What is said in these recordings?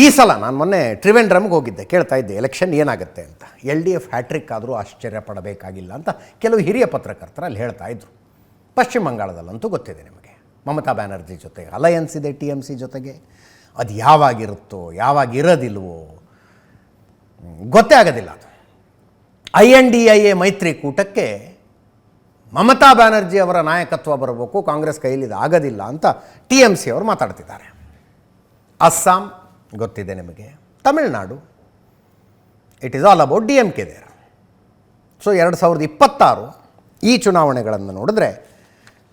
ಈ ಸಲ ನಾನು ಮೊನ್ನೆ ತ್ರಿವೆಂಡ್ರಮ್ಗೆ ಹೋಗಿದ್ದೆ. ಕೇಳ್ತಾ ಇದ್ದೆ ಎಲೆಕ್ಷನ್ ಏನಾಗುತ್ತೆ ಅಂತ. ಎಲ್ ಡಿ ಎಫ್ ಹ್ಯಾಟ್ರಿಕ್ ಆದರೂ ಆಶ್ಚರ್ಯ ಪಡಬೇಕಾಗಿಲ್ಲ ಅಂತ ಕೆಲವು ಹಿರಿಯ ಪತ್ರಕರ್ತರು ಅಲ್ಲಿ ಹೇಳ್ತಾ ಇದ್ರು. ಪಶ್ಚಿಮ ಬಂಗಾಳದಲ್ಲಂತೂ ಗೊತ್ತಿದೆ ನಿಮಗೆ. ಮಮತಾ ಬ್ಯಾನರ್ಜಿ ಜೊತೆಗೆ ಅಲಯನ್ಸ್ ಇದೆ ಟಿ ಎಂ ಸಿ ಜೊತೆಗೆ. ಅದು ಯಾವಾಗಿರುತ್ತೋ, ಯಾವಾಗಿರೋದಿಲ್ವೋ ಗೊತ್ತೇ ಆಗೋದಿಲ್ಲ ಅದು. I N D I A ಮೈತ್ರಿಕೂಟಕ್ಕೆ Mamata Banerjee ಅವರ ನಾಯಕತ್ವ ಬರಬೇಕು, ಕಾಂಗ್ರೆಸ್ ಕೈಲಿದು ಆಗೋದಿಲ್ಲ ಅಂತ ಟಿ ಎಂ ಸಿ ಅವರು ಮಾತಾಡ್ತಿದ್ದಾರೆ. ಅಸ್ಸಾಂ ಗೊತ್ತಿದೆ ನಿಮಗೆ. Tamil Nadu. It is all about D M K there so ಎರಡು ಸಾವಿರದ ಇಪ್ಪತ್ತಾರು ಈ ಚುನಾವಣೆಗಳನ್ನು ನೋಡಿದ್ರೆ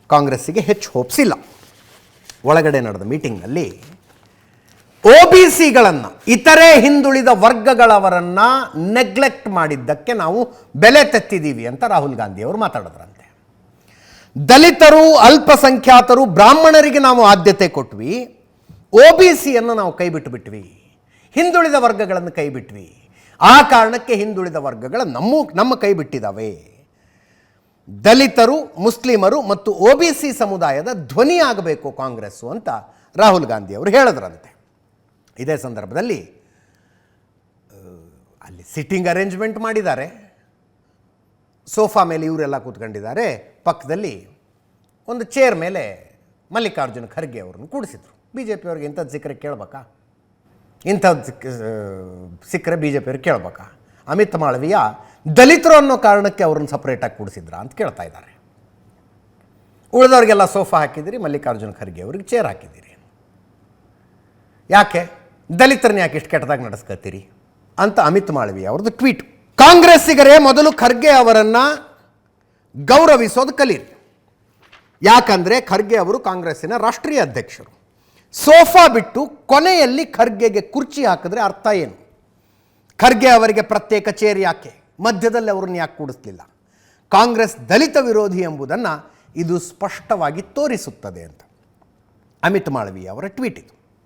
ಕಾಂಗ್ರೆಸ್ಸಿಗೆ ಹೆಚ್ಚು ಹೋಪ್ಸ್ ಇಲ್ಲ. ಒಳಗಡೆ ನಡೆದ ಮೀಟಿಂಗ್ನಲ್ಲಿ ಒ ಬಿ ಸಿಗಳನ್ನು, ಇತರೆ ಹಿಂದುಳಿದ ವರ್ಗಗಳವರನ್ನು ನೆಗ್ಲೆಕ್ಟ್ ಮಾಡಿದ್ದಕ್ಕೆ ನಾವು ಬೆಲೆ ತೆತ್ತಿದ್ದೀವಿ ಅಂತ ರಾಹುಲ್ ಗಾಂಧಿ ಅವರು ಮಾತಾಡಿದ್ರಂತೆ. ದಲಿತರು, ಅಲ್ಪಸಂಖ್ಯಾತರು, ಬ್ರಾಹ್ಮಣರಿಗೆ ನಾವು ಆದ್ಯತೆ ಕೊಟ್ವಿ. ಒ ಬಿ ಸಿಯನ್ನು ನಾವು ಕೈಬಿಟ್ಟು ಬಿಟ್ವಿ. ಹಿಂದುಳಿದ ವರ್ಗಗಳನ್ನು ಕೈಬಿಟ್ವಿ. ಆ ಕಾರಣಕ್ಕೆ ಹಿಂದುಳಿದ ವರ್ಗಗಳ ನಮ್ಮ ನಮ್ಮ ಕೈ ಬಿಟ್ಟಿದ್ದಾವೆ. ದಲಿತರು, ಮುಸ್ಲಿಮರು ಮತ್ತು ಒ ಬಿ ಸಿ ಸಮುದಾಯದ ಧ್ವನಿ ಆಗಬೇಕು ಕಾಂಗ್ರೆಸ್ಸು ಅಂತ ರಾಹುಲ್ ಗಾಂಧಿ ಅವರು ಹೇಳಿದ್ರಂತೆ. ಇದೇ ಸಂದರ್ಭದಲ್ಲಿ ಅಲ್ಲಿ ಸಿಟ್ಟಿಂಗ್ ಅರೇಂಜ್ಮೆಂಟ್ ಮಾಡಿದ್ದಾರೆ. ಸೋಫಾ ಮೇಲೆ ಇವರೆಲ್ಲ ಕೂತ್ಕೊಂಡಿದ್ದಾರೆ. ಪಕ್ಕದಲ್ಲಿ ಒಂದು ಚೇರ್ ಮೇಲೆ ಮಲ್ಲಿಕಾರ್ಜುನ ಖರ್ಗೆ ಅವರನ್ನು ಕೂಡಿಸಿದ್ರು. ಬಿ ಜೆ ಪಿಯವ್ರಿಗೆ ಇಂಥದ್ದು ಸಿಕ್ಕರೆ ಕೇಳ್ಬೇಕಾ? ಇಂಥದ್ದು ಸಿಕ್ಕ ಸಿಕ್ಕರೆ ಬಿ ಜೆ ಪಿಯವ್ರಿಗೆ ಕೇಳ್ಬೇಕಾ? ಅಮಿತ್ ಮಾಳವಿಯ ದಲಿತರು ಅನ್ನೋ ಕಾರಣಕ್ಕೆ ಅವ್ರನ್ನ ಸಪ್ರೇಟಾಗಿ ಕೂಡಿಸಿದ್ರ ಅಂತ ಕೇಳ್ತಾ ಇದ್ದಾರೆ. ಉಳಿದವ್ರಿಗೆಲ್ಲ ಸೋಫಾ ಹಾಕಿದಿರಿ ಮಲ್ಲಿಕಾರ್ಜುನ ಖರ್ಗೆ ಅವ್ರಿಗೆ ಚೇರ್ ಹಾಕಿದ್ದೀರಿ. ಯಾಕೆ? ದಲಿತರನ್ನ ಯಾಕೆ ಇಷ್ಟು ಕೆಟ್ಟದಾಗಿ ನಡೆಸ್ಕೊತೀರಿ ಅಂತ ಅಮಿತ್ ಮಾಳವಿ ಅವ್ರದ್ದು ಟ್ವೀಟ್ ಕಾಂಗ್ರೆಸ್ಸಿಗರೇ ಮೊದಲು ಖರ್ಗೆ ಅವರನ್ನು ಗೌರವಿಸೋದು ಕಲೀರಿ. ಯಾಕಂದರೆ ಖರ್ಗೆ ಅವರು ಕಾಂಗ್ರೆಸ್ಸಿನ ರಾಷ್ಟ್ರೀಯ ಅಧ್ಯಕ್ಷರು. ಸೋಫಾ ಬಿಟ್ಟು ಕೊನೆಯಲ್ಲಿ ಖರ್ಗೆಗೆ ಕುರ್ಚಿ ಹಾಕಿದ್ರೆ ಅರ್ಥ ಏನು? ಖರ್ಗೆ ಅವರಿಗೆ ಪ್ರತ್ಯೇಕ ಚೇರಿ ಯಾಕೆ? ಮಧ್ಯದಲ್ಲಿ ಅವರನ್ನು ಯಾಕೆ ಕೂಡಿಸ್ಲಿಲ್ಲ? ಕಾಂಗ್ರೆಸ್ ದಲಿತ ವಿರೋಧಿ ಎಂಬುದನ್ನು ಇದು ಸ್ಪಷ್ಟವಾಗಿ ತೋರಿಸುತ್ತದೆ ಅಂತ ಅಮಿತ್ ಮಾಳವಿ ಅವರ ಟ್ವೀಟ್ ಇದು.